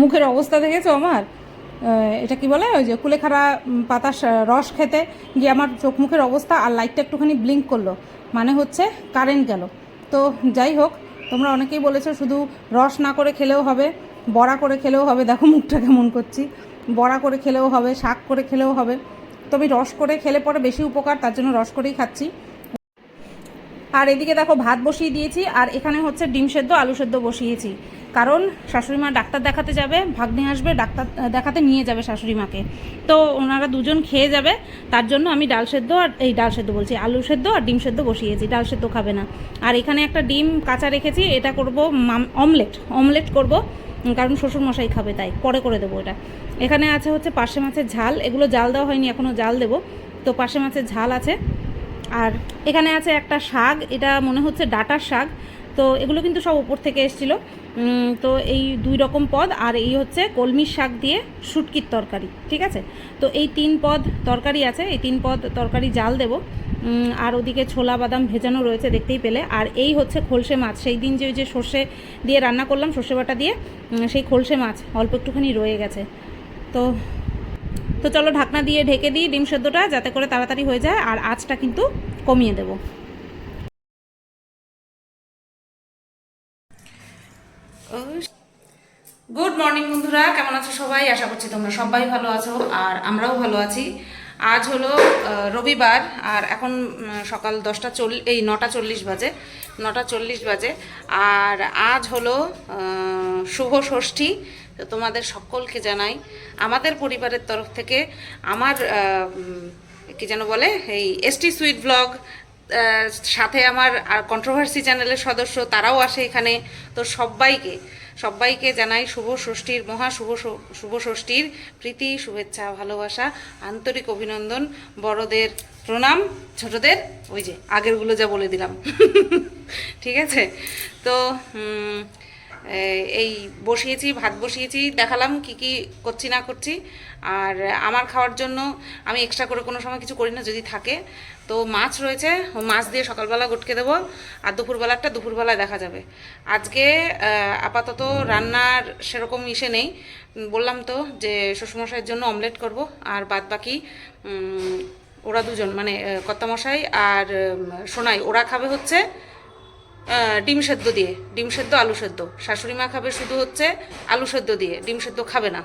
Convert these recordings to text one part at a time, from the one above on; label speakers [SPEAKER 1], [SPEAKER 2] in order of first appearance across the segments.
[SPEAKER 1] মুখের অবস্থা দেখেছ আমার? এটা কি বলে? ওই যে কুলেখাড়া পাতার রস খেতে গিয়ে আমার চোখ মুখের অবস্থা আর লাইটটা একটুখানি ব্লিঙ্ক করল। মানে হচ্ছে কারেন্ট গেল। তো যাই হোক, তোমরা অনেকেই বলেছ শুধু রস না করে খেলেও হবে, বড়া করে খেলেও হবে। দেখো মুখটা কেমন করছি। বড়া করে খেলেও হবে, শাক করে খেলেও হবে। তো আমি রস করে খেলে পরে বেশি উপকার, তার জন্য রস করেই খাচ্ছি। আর এদিকে দেখো ভাত বসিয়ে দিয়েছি, আর এখানে হচ্ছে ডিম সেদ্ধ, আলু সেদ্ধ বসিয়েছি। কারণ শাশুড়ি মা ডাক্তার দেখাতে যাবে, ভাগ্নে আসবে, ডাক্তার দেখাতে নিয়ে যাবে শাশুড়ি মাকে। তো ওনারা দুজন খেয়ে যাবে, তার জন্য আমি ডাল সেদ্ধ আর এই ডাল সেদ্ধ বলছি, আলু সেদ্ধ আর ডিম সেদ্ধ বসিয়েছি, ডাল সেদ্ধ খাবে না। আর এখানে একটা ডিম কাঁচা রেখেছি, এটা করব অমলেট অমলেট করব, কারণ শ্বশুর মশাই খাবে তাই, পরে করে দেবো এটা। এখানে আছে হচ্ছে পার্শে মাছের ঝাল, এগুলো জাল দেওয়া হয়নি, এখনও জাল দেবো। তো পার্শে মাছের ঝাল আছে। আর এখানে আছে একটা শাক, এটা মনে হচ্ছে ডাটার শাক তো এগুলো কিন্তু সব উপর থেকে এসেছিল। তো এই দুই রকম পদ, আর এই হচ্ছে কলমির শাক দিয়ে শুটকির তরকারি, ঠিক আছে? তো এই তিন পদ তরকারি আছে, এই তিন পদ তরকারি জাল দেবো। আর ওদিকে ছোলা বাদাম ভেজানো রয়েছে দেখতেই পেলে। আর এই হচ্ছে খোলসে মাছ, সেই দিন যে ওই যে সর্ষে দিয়ে রান্না করলাম, সর্ষে বাটা দিয়ে সেই খোলসে মাছ অল্প একটুখানি রয়ে গেছে। তো তো চলো ঢাকনা দিয়ে ঢেকে দিই ডিম সেদ্ধটা, যাতে করে তাড়াতাড়ি হয়ে যায়, আর আঁচটা কিন্তু কমিয়ে দেব। গুড মর্নিং বন্ধুরা, কেমন আছো সবাই? আশা করছি তোমরা সবাই ভালো আছো আর আমরাও ভালো আছি। আজ হলো রবিবার আর এখন সকাল দশটা চল্লিশ এই নটা চল্লিশ বাজে, নটা চল্লিশ বাজে। আর আজ হলো শুভ ষষ্ঠী তোমাদের সকলকে জানাই, আমাদের পরিবারের তরফ থেকে আমার কি যেন বলে, এই এসটি সুইট ব্লগ সাথে আমার কন্ট্রোভার্সি চ্যানেলের সদস্য, তারাও আসে এখানে। তো সবাইকে সবাইকে জানাই শুভ ষষ্ঠীর, মহা শুভ শুভ ষষ্ঠীর প্রীতি, শুভেচ্ছা, ভালোবাসা, আন্তরিক অভিনন্দন। বড়দের প্রণাম, ছোটদের ওই যে আগেরগুলো যা বলে দিলাম। ঠিক আছে? তো এই বসিয়েছি, ভাত বসিয়েছি, দেখালাম কি কি করছি, না করছি। আর আমার খাওয়ার জন্য আমি এক্সট্রা করে কোনো সময় কিছু করি না, যদি থাকে। তো মাছ রয়েছে মাছ দিয়ে সকালবেলা গটকে দেবো আর দুপুরবেলাটা দুপুরবেলায় দেখা যাবে। আজকে আপাতত রান্নার সেরকম ইসে নেই। বললাম তো যে শ্বশুরমশাইয়ের জন্য অমলেট করব আর বাদ বাকি ওরা দুজন মানে আহ, কর্তামশাই আর সোনাই ওরা খাবে হচ্ছে ডিম সেদ্ধ দিয়ে ডিম সেদ্ধ আলু সেদ্ধ। শাশুড়ি মা খাবে শুধু হচ্ছে আলু সেদ্ধ দিয়ে ডিম সেদ্ধ খাবে না।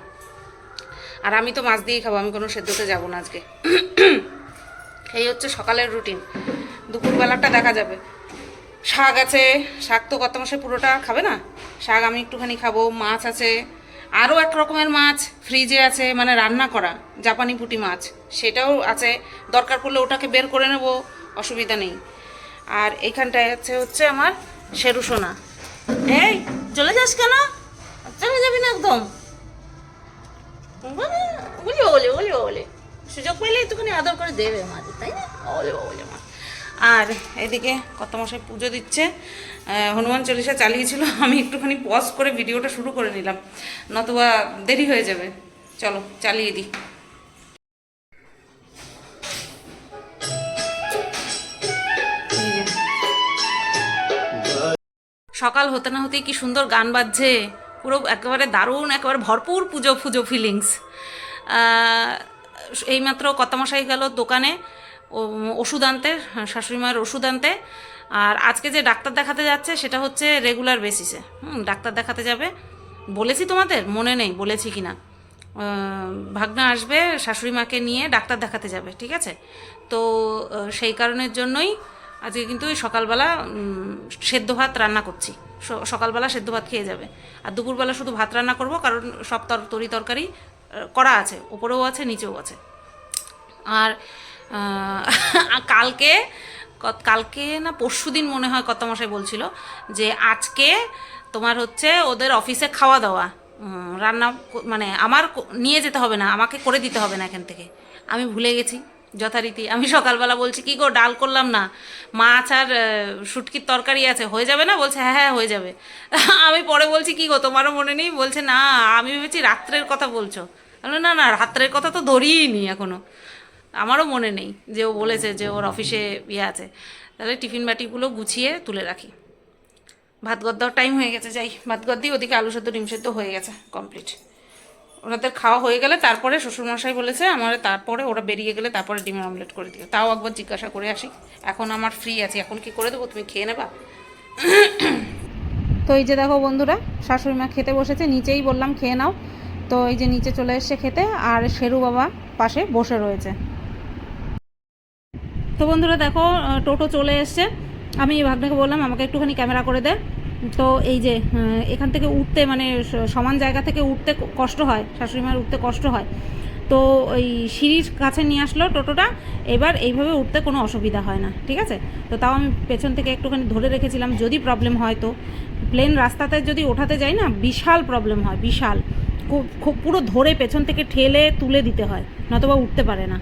[SPEAKER 1] আর আমি তো মাছ দিয়েই খাব আমি কোনো সেদ্ধতে যাব না আজকে। এই হচ্ছে সকালের রুটিন। দুপুরবেলাটা দেখা যাবে। শাক আছে, শাক তো কত মাসে পুরোটা খাবে না? শাক আমি একটুখানি খাব, মাছ আছে, আরও এক রকমের মাছ ফ্রিজে আছে মানে রান্না করা, জাপানি পুঁটি মাছ, সেটাও আছে। দরকার পড়লে ওটাকে বের করে নেব, অসুবিধা নেই। আর এইখানটায় আছে হচ্ছে আমার শেরু সোনা। এই, চলে যাস কেন? চলে যাবি না একদম। বলি, বলে বলি, বলে। সুযোগ পেলে একটুখানি আদর করে দেবে মাঝে তাই না? বলে বলে মা। আর এদিকে কত মশাই পুজো দিচ্ছে। হনুমান চল্লিশা চালিয়েছিল। আমি একটুখানি পজ করে ভিডিওটা শুরু করে নিলাম। নতুবা দেরি হয়ে যাবে। চলো, চালিয়ে দিই। সকাল হতে না হতেই কি সুন্দর গান বাজছে। পুরো একেবারে দারুণ, একেবারে ভরপুর পুজো পুজো ফিলিংস এইমাত্র কর্তামশাই গেল দোকানে ওষুধ আনতে, শাশুড়ি মায়ের ওষুধ আনতে। আর আজকে যে ডাক্তার দেখাতে যাচ্ছে সেটা হচ্ছে রেগুলার বেসিসে হুম, ডাক্তার দেখাতে যাবে। বলেছি তোমাদের, মনে নেই, বলেছি কি না ভাগনা আসবে, শাশুড়ি মাকে নিয়ে ডাক্তার দেখাতে যাবে, ঠিক আছে? তো সেই কারণের জন্যই আজকে কিন্তু সকালবেলা সেদ্ধ ভাত রান্না করছি। সকালবেলা সেদ্ধ ভাত খেয়ে যাবে। আর দুপুরবেলা শুধু ভাত রান্না করব, কারণ সব তর তরি তরকারি করা আছে ওপরেও আছে, নিচেও আছে। আর কালকে কালকে না পরশু দিন মনে হয় কর্তামশাই বলছিল যে আজকে তোমার হচ্ছে ওদের অফিসে খাওয়া দাওয়া। রান্না মানে আমার নিয়ে যেতে হবে না, আমাকে করে দিতে হবে না এখান থেকে। আমি ভুলে গেছি, যথারীতি। আমি সকালবেলা বলছি, কি গো, ডাল করলাম না? মাছ আর শুটকির তরকারি আছে, হয়ে যাবে না? বলছে হ্যাঁ হ্যাঁ হয়ে যাবে। আমি পরে বলছি, কি গো, তোমারও মনে নেই? বলছে, না, আমি ভেবেছি রাত্রের কথা বলছো। আমি না না, রাত্রের কথা তো ধরিই নি এখনও। আমারও মনে নেই যে ও বলেছে যে ওর অফিসে ইয়ে আছে। তাহলে টিফিন বাটিগুলো গুছিয়ে তুলে রাখি। ভাত গদ্দার টাইম হয়ে গেছে, যাই। ভাত গদ্দি, ওদিকে আলু সেদ্ধ, ডিম সেদ্ধ হয়ে গেছে কমপ্লিট ওনাদের খাওয়া হয়ে গেলে তারপরে শ্বশুরমশাই বলেছে, আমার তারপরে ওরা বেরিয়ে গেলে তারপরে ডিমের অমলেট করে দিও। তাও একবার জিজ্ঞাসা করে আসি, এখন আমার ফ্রি আছি, এখন কি করে দেবো? তুমি খেয়ে নেবা? তো এই যে দেখো বন্ধুরা, শাশুড়ি মা খেতে বসেছে, নিচেই বললাম, খেয়ে নাও। তো এই যে নিচে চলে এসছে খেতে আর শেরু বাবা পাশে বসে রয়েছে। তো বন্ধুরা দেখো টোটো চলে এসছে। আমি ভাগ্নেকে বললাম, আমাকে একটুখানি ক্যামেরা করে দে। তো এই যে এখান থেকে উঠতে মানে সমান জায়গা থেকে উঠতে কষ্ট হয় শাশুড়ি মায়ের উঠতে কষ্ট হয়। তো ওই সিঁড়ির কাছে নিয়ে আসলো টোটোটা। এবার এইভাবে উঠতে কোনো অসুবিধা হয় না, ঠিক আছে? তো তাও আমি পেছন থেকে একটুখানি ধরে রেখেছিলাম, যদি প্রবলেম হয় তো। প্লেন রাস্তাতে যদি ওঠাতে যাই না, বিশাল প্রবলেম হয়, বিশাল। পুরো ধরে পেছন থেকে ঠেলে তুলে দিতে হয় নতবা উঠতে পারে না।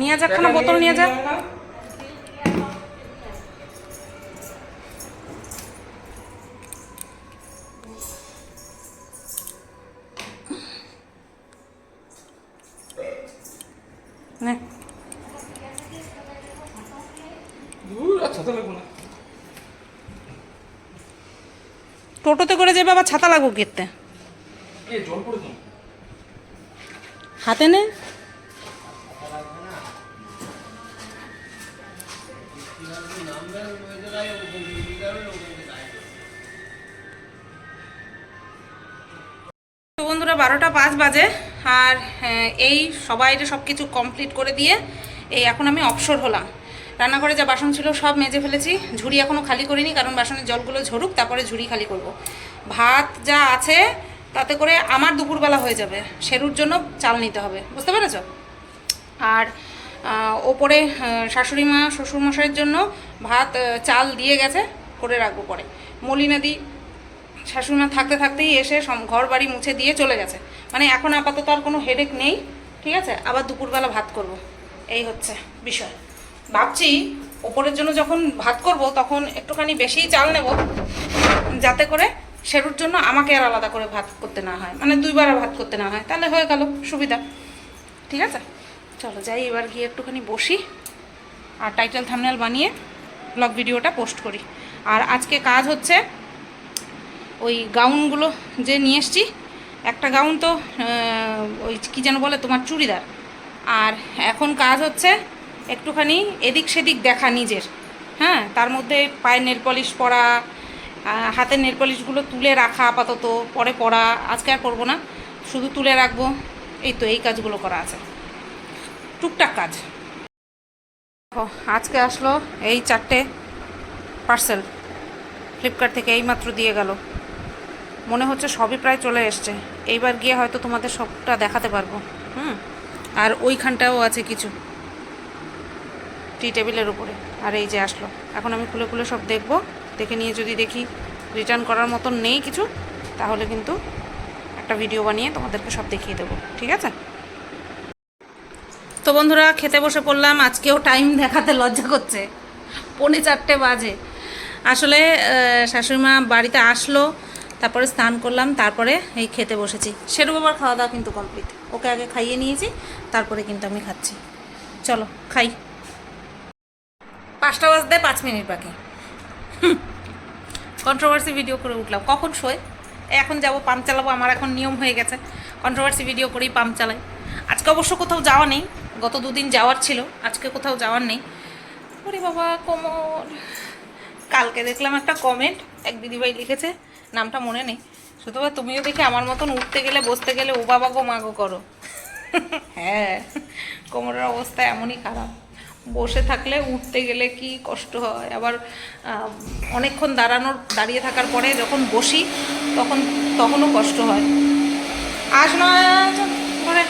[SPEAKER 1] নিয়ে যাক না বোতল নিয়ে যাক। টোটোতে করে যাবে আবার ছাতা লাগবো কেতে
[SPEAKER 2] এ জল পড়ে তো
[SPEAKER 1] হাতে নে। বন্ধুরা, বারোটা পাঁচ বাজে, আর এই সবাই সব কিছু কমপ্লিট করে দিয়ে, এই এখন আমি অবসর হলাম। রান্নাঘরে যা বাসন ছিল সব মেজে ফেলেছি। ঝুড়ি এখনও খালি করিনি, কারণ বাসনের জলগুলো ঝরুক, তারপরে ঝুড়ি খালি করব। ভাত যা আছে তাতে করে আমার দুপুরবেলা হয়ে যাবে। সেরুর জন্য চাল নিতে হবে। বুঝতে পেরেছ? আর ওপরে শাশুড়ি মা শ্বশুরমশাইয়ের জন্য ভাত চাল দিয়ে গেছে, করে রাখব পরে। মলিনাদি শাশুড়িমা থাকতে থাকতেই এসে ঘর বাড়ি মুছে দিয়ে চলে গেছে। মানে এখন আপাতত আর কোনো হেডেক নেই, ঠিক আছে? আবার দুপুরবেলা ভাত করব। এই হচ্ছে বিষয়। ভাবছি ওপরের জন্য যখন ভাত করব, তখন একটুখানি বেশিই চাল নেব, যাতে করে সেরুর জন্য আমাকে আর আলাদা করে ভাত করতে না হয়। মানে দুইবার ভাত করতে না হয়। তাহলে হয়ে গেল, সুবিধা। ঠিক আছে? চলো যাই, এবার গিয়ে একটুখানি বসি আর টাইটেল থামনেল বানিয়ে ব্লগ ভিডিওটা পোস্ট করি। আর আজকে কাজ হচ্ছে ওই গাউনগুলো যে নিয়ে এসছি, একটা গাউন তো ওই কী যেন বলে তোমার চুড়িদার। আর এখন কাজ হচ্ছে একটুখানি এদিক সেদিক দেখা নিজের। হ্যাঁ তার মধ্যে পায়ের নেল পলিশ পরা হাতের নেল পলিশগুলো তুলে রাখা আপাতত, পরে পরা আজকে আর করব না। শুধু তুলে রাখব, এই তো এই কাজগুলো করা আছে। টুকটাক কাজ। আজকে আসলো এই চারটে পার্সেল ফ্লিপকার্ট থেকে এইমাত্র দিয়ে গেল। মনে হচ্ছে সবই প্রায় চলে এসছে। এইবার গিয়ে হয়তো তোমাদের সবটা দেখাতে পারব। হুম? আর ওইখানটাও আছে কিছু। টি টেবিলের উপরে। আর এই যে আসলো। এখন আমি খুলে খুলে সব দেখব। দেখে নিয়ে যদি দেখি রিটার্ন করার মতন নেই কিছু, তাহলে কিন্তু একটা ভিডিও বানিয়ে তোমাদেরকে সব দেখিয়ে দেবো, ঠিক আছে? তো বন্ধুরা, খেতে বসে পড়লাম, আজকেও টাইম দেখাতে লজ্জা করছে। পৌনে চারটে বাজে। আসলে শাশুড়িমা বাড়িতে আসলো, তারপরে স্নান করলাম, তারপরে এই খেতে বসেছি। সেরু বাবার খাওয়া দাওয়া কিন্তু কমপ্লিট ওকে আগে খাইয়ে নিয়েছি, তারপরে কিন্তু আমি খাচ্ছি। চলো, খাই। পাঁচটা বাজতে পাঁচ মিনিট বাকি। কন্ট্রোভার্সি ভিডিও করে উঠলাম। কখন শোয়? এখন যাব পাম্প চালাবো, আমার এখন নিয়ম হয়ে গেছে। কন্ট্রোভার্সি ভিডিও করেই পাম্প চালাই। আজকে অবশ্য কোথাও যাওয়া নেই। গত দুদিন যাওয়ার ছিল, আজকে কোথাও যাওয়ার নেই। ওরে বাবা, কোমর। কালকে দেখলাম একটা কমেন্ট এক দিদিভাই লিখেছে, নামটা মনে নেই। শুধু তুমিও দেখি আমার মতন উঠতে গেলে, বসতে গেলে, ও বাবা গো মাগো করো। হ্যাঁ কোমরের অবস্থা এমনই খারাপ। বসে থাকলে, উঠতে গেলে কি কষ্ট হয়? আবার অনেকক্ষণ দাঁড়ানোর, দাঁড়িয়ে থাকার পরে যখন বসি, তখন, তখনও কষ্ট হয়। আস না ঘরে।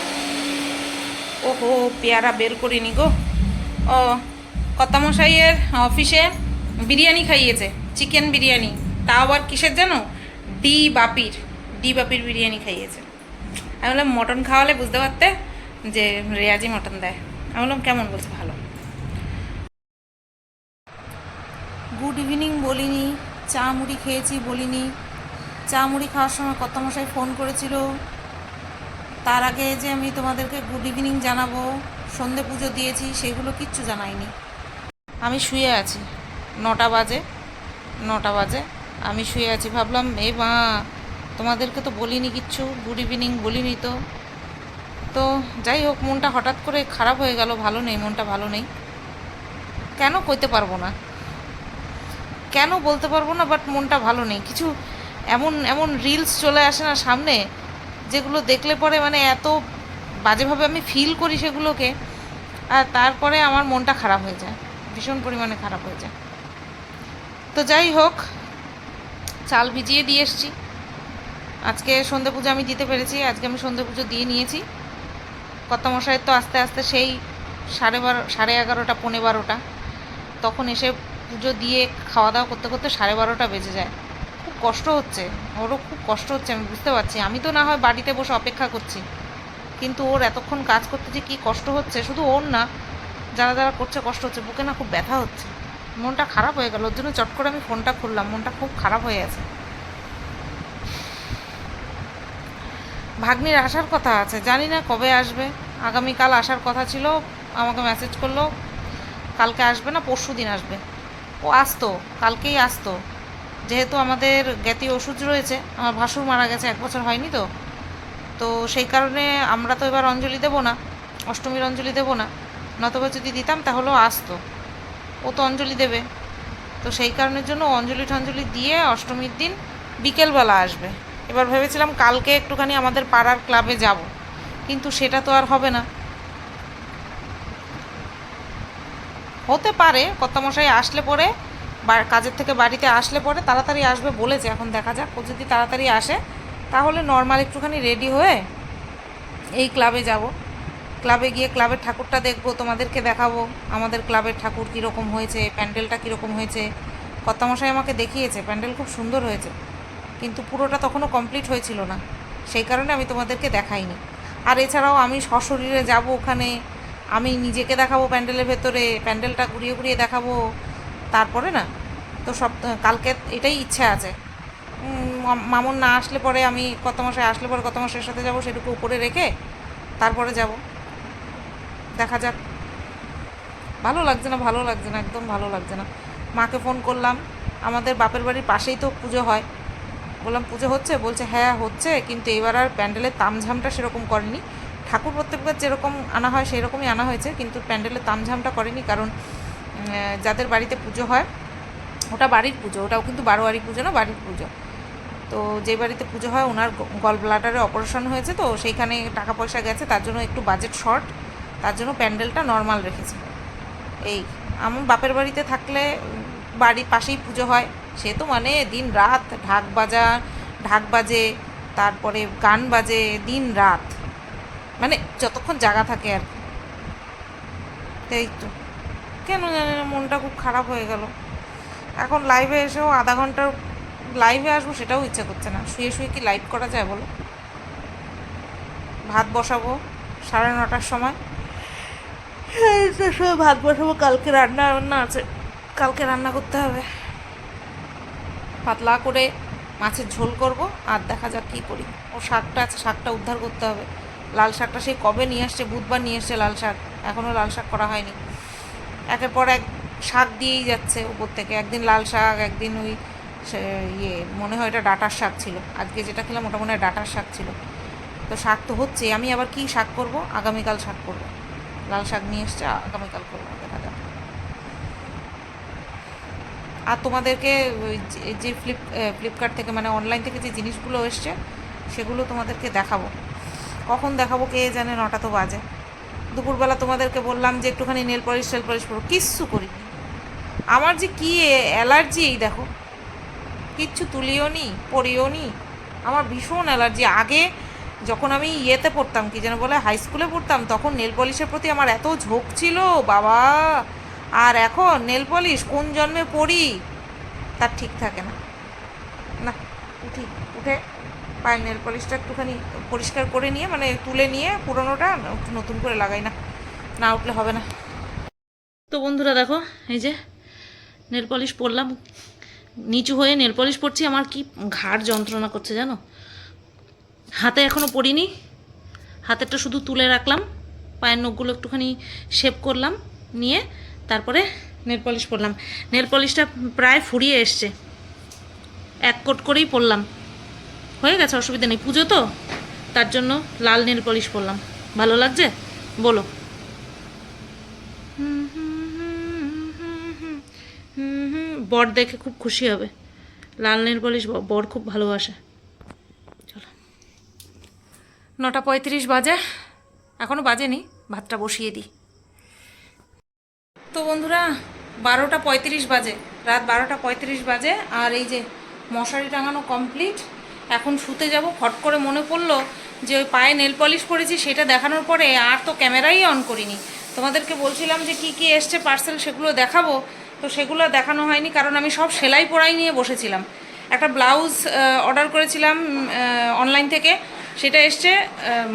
[SPEAKER 1] ওহো, পেয়ারা বের করিনি গো। ও, কর্তামশাইয়ের অফিসে বিরিয়ানি খাইয়েছে, চিকেন বিরিয়ানি। তাও আবার কিসের জানো ডি বাপির ডি বাপির বিরিয়ানি খাইয়েছে। আমি বললাম, মটন খাওয়ালে বুঝতে পারতে যে রেয়াজি মটন দেয়। আমি বললাম, কেমন? বলছে, ভালো। গুড ইভিনিং বলিনি, চা মুড়ি খেয়েছি বলিনি। চা মুড়ি খাওয়ার সময় কর্তামশাই ফোন করেছিল, তার আগে যে আমি তোমাদেরকে গুড ইভিনিং জানাব, সন্ধে পুজো দিয়েছি, সেগুলো কিচ্ছু জানাইনি। আমি শুয়ে আছি, নটা বাজে নটা বাজে, আমি শুয়ে আছি, ভাবলাম, এ মা, তোমাদেরকে তো বলিনি কিচ্ছু, গুড ইভিনিং বলিনি তো। তো যাই হোক, মনটা হঠাৎ করে খারাপ হয়ে গেল, ভালো নেই, মনটা ভালো নেই। কেন কইতে পারব না? কেন বলতে পারব না বাট মনটা ভালো নেই। কিছু এমন এমন রিলস চলে আসে না সামনে, যেগুলো দেখলে পরে মানে এত বাজেভাবে আমি ফিল করি সেগুলোকে, আর তারপরে আমার মনটা খারাপ হয়ে যায়, ভীষণ পরিমাণে খারাপ হয়ে যায়। তো যাই হোক, চাল ভিজিয়ে দিয়ে এসছি। আজকে সন্ধে পুজো আমি দিতে পেরেছি, আজকে আমি সন্ধে পুজো দিয়ে নিয়েছি। কত কর্তামশাইয়ের তো আস্তে আস্তে সেই সাড়ে বারো, সাড়ে এগারোটা, পৌনে বারোটা, তখন এসে পুজো দিয়ে খাওয়া দাওয়া করতে করতে সাড়ে বারোটা বেজে যায়। খুব কষ্ট হচ্ছে। ওরও খুব কষ্ট হচ্ছে, আমি বুঝতে পারছি। আমি তো না হয় বাড়িতে বসে অপেক্ষা করছি। কিন্তু ওর এতক্ষণ কাজ করতে যে কী কষ্ট হচ্ছে, শুধু ওর না, যারা যারা করছে কষ্ট হচ্ছে। বুকে না খুব ব্যথা হচ্ছে। মনটা খারাপ হয়ে গেল। ওর জন্য চট করে আমি ফোনটা খুললাম। মনটা খুব খারাপ হয়ে আছে ভাগ্নির আসার কথা আছে। জানি না কবে আসবে। আগামীকাল আসার কথা ছিল। আমাকে মেসেজ করল। কালকে আসবে না পরশু দিন আসবে। ও আসতো, কালকেই আসতো। যেহেতু আমাদের জ্ঞাতি ওষুধ রয়েছে, আমার ভাসুর মারা গেছে, এক বছর হয়নি তো। তো সেই কারণে আমরা তো এবার অঞ্জলি দেবো না, অষ্টমীর অঞ্জলি দেবো না। নতবা যদি দিতাম তাহলেও আসতো। ও তো অঞ্জলি দেবে। তো সেই কারণের জন্য অঞ্জলি টঞ্জলি দিয়ে অষ্টমীর দিন বিকেলবেলা আসবে। এবার ভেবেছিলাম কালকে একটুখানি আমাদের পাড়ার ক্লাবে যাব, কিন্তু সেটা তো আর হবে না। হতে পারে, কর্তামশাই আসলে পরে কাজের থেকে বাড়িতে আসলে পরে তাড়াতাড়ি আসবে বলেছে, এখন দেখা যাক, ও যদি তাড়াতাড়ি আসে, তাহলে নর্মাল একটুখানি রেডি হয়ে এই ক্লাবে যাব। ক্লাবে গিয়ে ক্লাবের ঠাকুরটা দেখব, তোমাদেরকে দেখাবো, আমাদের ক্লাবের ঠাকুর কীরকম হয়েছে, প্যান্ডেলটা কীরকম হয়েছে। কর্তামশাই আমাকে দেখিয়েছে, প্যান্ডেল খুব সুন্দর হয়েছে, কিন্তু পুরোটা তখনও কমপ্লিট হয়েছিল না, সেই কারণে আমি তোমাদেরকে দেখাইনি। আর এছাড়াও আমি সশরীরে যাব ওখানে আমি নিজেকে দেখাবো প্যান্ডেলের ভেতরে, প্যান্ডেলটা ঘুরিয়ে ঘুরিয়ে দেখাবো তারপরে না, তো সব, কালকে এটাই ইচ্ছা আছে। মামুন না আসলে পরে আমি কত মাসে আসলে পরে কত মাসের সাথে যাব, সেটুকু উপরে রেখে তারপরে যাব। দেখা যাক। ভালো লাগছে না, ভালো লাগছে না, একদম ভালো লাগছে না। মাকে ফোন করলাম, আমাদের বাপের বাড়ির পাশেই তো পুজো হয়। বললাম, পুজো হচ্ছে? বলছে হ্যাঁ হচ্ছে। কিন্তু এবার আর প্যান্ডেলের তামঝামটা সেরকম করেনি। ঠাকুর প্রত্যেকবার যেরকম আনা হয় সেই রকমই আনা হয়েছে। কিন্তু প্যান্ডেলের তামঝামটা করেনি কারণ যাদের বাড়িতে পুজো হয়, ওটা বাড়ির পুজো, ওটাও কিন্তু বারোয়ারি পুজো না, বাড়ির পুজো। তো যে বাড়িতে পুজো হয়, ওনার গল ব্লাডারে অপারেশন হয়েছে তো, সেইখানে টাকা পয়সা গেছে, তার জন্য একটু বাজেট শর্ট, তার জন্য প্যান্ডেলটা নর্মাল রেখেছে। এই, আমার বাপের বাড়িতে থাকলে বাড়ির পাশেই পুজো হয়। সে তো মানে দিন রাত ঢাক বাজা, ঢাক বাজে, তারপরে গান বাজে দিন রাত। মানে যতক্ষণ জায়গা থাকে আর কি। এই তো। কেন জানি না, মনটা খুব খারাপ হয়ে গেল। এখন লাইভে এসেও আধা ঘণ্টার লাইভে আসব সেটাও ইচ্ছা করছে না। শুয়ে শুয়ে কি লাইভ করা যায় বলো? ভাত বসাবো সাড়ে নটার সময়। সময় ভাত বসাবো, কালকে রান্না রান্না আছে। কালকে রান্না করতে হবে। পাতলা করে মাছের ঝোল করব, আর দেখা যাক কী করি। ও শাকটা আছে, শাকটা উদ্ধার করতে হবে। লাল শাকটা সেই কবে নিয়ে আসছে? বুধবার নিয়ে এসছে লাল শাক। এখনও লাল শাক করা হয়নি। একের পর এক শাক দিয়েই যাচ্ছে উপর থেকে। একদিন লাল শাক, একদিন ওই ইয়ে মনে হয় এটা ডাটার শাক ছিল। আজকে যেটা খেলাম ওটা মনে হয় ডাটার শাক ছিল। তো শাক তো হচ্ছে আমি আবার কি শাক করব? আগামীকাল শাক করব। লাল শাক নিয়ে এসছে, আগামীকাল করব, দেখা যাক। আর তোমাদেরকে যে ফ্লিপ ফ্লিপকার্ট থেকে মানে অনলাইন থেকে যে জিনিসগুলো এসছে, সেগুলো তোমাদেরকে দেখাবো। কখন দেখাবো কে জানে, নটা তো বাজে। দুপুরবেলা তোমাদেরকে বললাম যে একটুখানি নেল পলিশ টেল পলিশ করো কিচ্ছু করিনি। আমার যে কী অ্যালার্জি এই দেখো। কিচ্ছু তুলিও নি, পড়িও নি। আমার ভীষণ অ্যালার্জি। আগে যখন আমি ইয়েতে পড়তাম, কি যেন বলে, হাই স্কুলে পড়তাম, তখন নেল পলিশের প্রতি আমার এত ঝোঁক ছিল, বাবা। আর এখন নেল পলিশ কোন জন্মে পড়ি, তার ঠিক থাকে না। না, উঠি, উঠে পায়ের নেল পলিশটা একটুখানি পরিষ্কার করে নিয়ে মানে তুলে নিয়ে পুরোনোটা নতুন করে লাগাই না না উঠলে হবে না। তো বন্ধুরা দেখো, এই যে নেল পলিশ পরলাম। নিচু হয়ে নেল পলিশ পরছি, আমার কি ঘাড় যন্ত্রণা করছে জানো? হাতে এখনও পরিনি, হাতেরটা শুধু তুলে রাখলাম, পায়ের নখগুলো একটুখানি শেপ করলাম, নিয়ে তারপরে নেল পলিশ পরলাম। নেল পলিশটা প্রায় ফুরিয়ে এসছে, এক কোট করেই পরলাম। হয়ে গেছে, অসুবিধা নেই। পুজো তো? তার জন্য লাল নীল পলিশ পরলাম। ভালো লাগছে? বলো। বর দেখে খুব খুশি হবে। লাল নীল পলিশ বর খুব ভালোবাসে। চলো। নটা পঁয়ত্রিশ বাজে। এখনও বাজেনি। ভাতটা বসিয়ে দিই। তো বন্ধুরা, বারোটা পঁয়ত্রিশ বাজে। রাত বারোটা পঁয়ত্রিশ বাজে। আর এই যে মশারি টাঙানো কমপ্লিট এখন শুতে যাব, ফট করে মনে পড়ল যে ওই পায়ে নেল পলিশ করেছি সেটা দেখানোর পরে আর তো ক্যামেরাই অন করিনি। তোমাদেরকে বলছিলাম যে কি কি এসছে পার্সেল সেগুলো দেখাবো, তো সেগুলো দেখানো হয়নি, কারণ আমি সব সেলাই পড়াই নিয়ে বসেছিলাম। একটা ব্লাউজ অর্ডার করেছিলাম অনলাইন থেকে, সেটা এসছে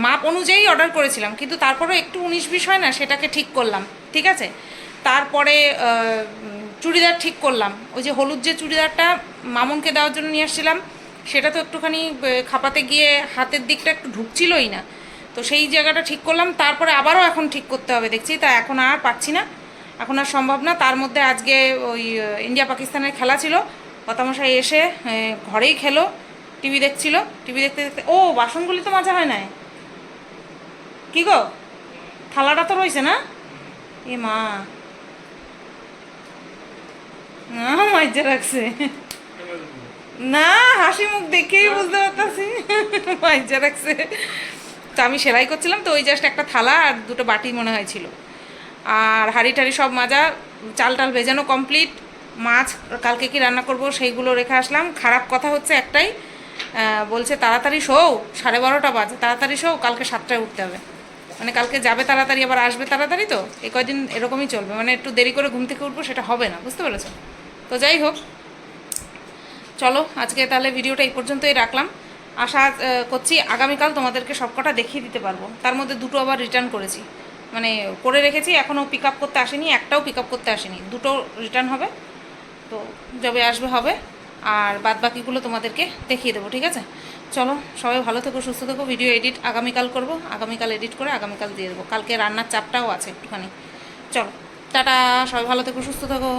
[SPEAKER 1] মাপ অনুযায়ী অর্ডার করেছিলাম, কিন্তু তারপরেও একটু উনিশ বিশ হয় না, সেটাকে ঠিক করলাম, ঠিক আছে? তারপরে চুড়িদার ঠিক করলাম, ওই যে হলুদ যে চুড়িদারটা মামুনকে দেওয়ার জন্য নিয়ে আসছিলাম সেটা তো একটুখানি খাপাতে গিয়ে হাতের দিকটা একটু ঢুকছিলই না। তো সেই জায়গাটা ঠিক করলাম, তারপরে আবারও এখন ঠিক করতে হবে। দেখছি, তা এখন আর পাচ্ছি না। এখন আর সম্ভব না। তার মধ্যে আজকে ওই ইন্ডিয়া পাকিস্তানের খেলা ছিল। কথামশাই এসে ঘরেই খেলো, টিভি দেখছিল। টিভি দেখতে দেখতে, ও, বাসনগুলি তো মাজা হয় নাই। কি গো? থালাটা তো রয়েছে না? এ মা। না রাখছে। না হাসি মুখ দেখেই বুঝতে পারতাছি। মাইজা রাখছে তো আমি সেলাই করছিলাম তো ওই জাস্ট একটা থালা আর দুটো বাটি মনে হয়েছিল আর হাঁড়ি টাড়ি সব মাজা চাল টাল ভেজানো কমপ্লিট মাছ কালকে কি রান্না করব সেইগুলো রেখে আসলাম। খারাপ কথা হচ্ছে একটাই বলছে তাড়াতাড়ি শোও সাড়ে বারোটা বাজে তাড়াতাড়ি শোও কালকে সাতটায় উঠতে হবে। মানে কালকে যাবে তাড়াতাড়ি আবার আসবে তাড়াতাড়ি তো এই কয়দিন এরকমই চলবে। মানে একটু দেরি করে ঘুম থেকে উঠবো সেটা হবে না বুঝতে পেরেছ? তো যাই হোক চলো, আজকে তাহলে ভিডিওটা এই পর্যন্তই রাখলাম। আশা করছি আগামীকাল তোমাদেরকে সবকটা দেখিয়ে দিতে পারব। তার মধ্যে দুটো আবার রিটার্ন করেছি। মানে করে রেখেছি এখনও পিক আপ করতে আসেনি, একটাও পিক আপ করতে আসেনি। দুটো রিটার্ন হবে, তো যবে আসবে, হবে। আর বাদ বাকিগুলো তোমাদেরকে দেখিয়ে দেবো, ঠিক আছে? চলো, সবাই ভালো থেকো, সুস্থ থেকো। ভিডিও এডিট আগামীকাল করব। আগামীকাল এডিট করে আগামীকাল দিয়ে দেবো। কালকে রান্নার চাপটাও আছে একটুখানি। চলো, টাটা, সবাই ভালো থেকো, সুস্থ থেকো।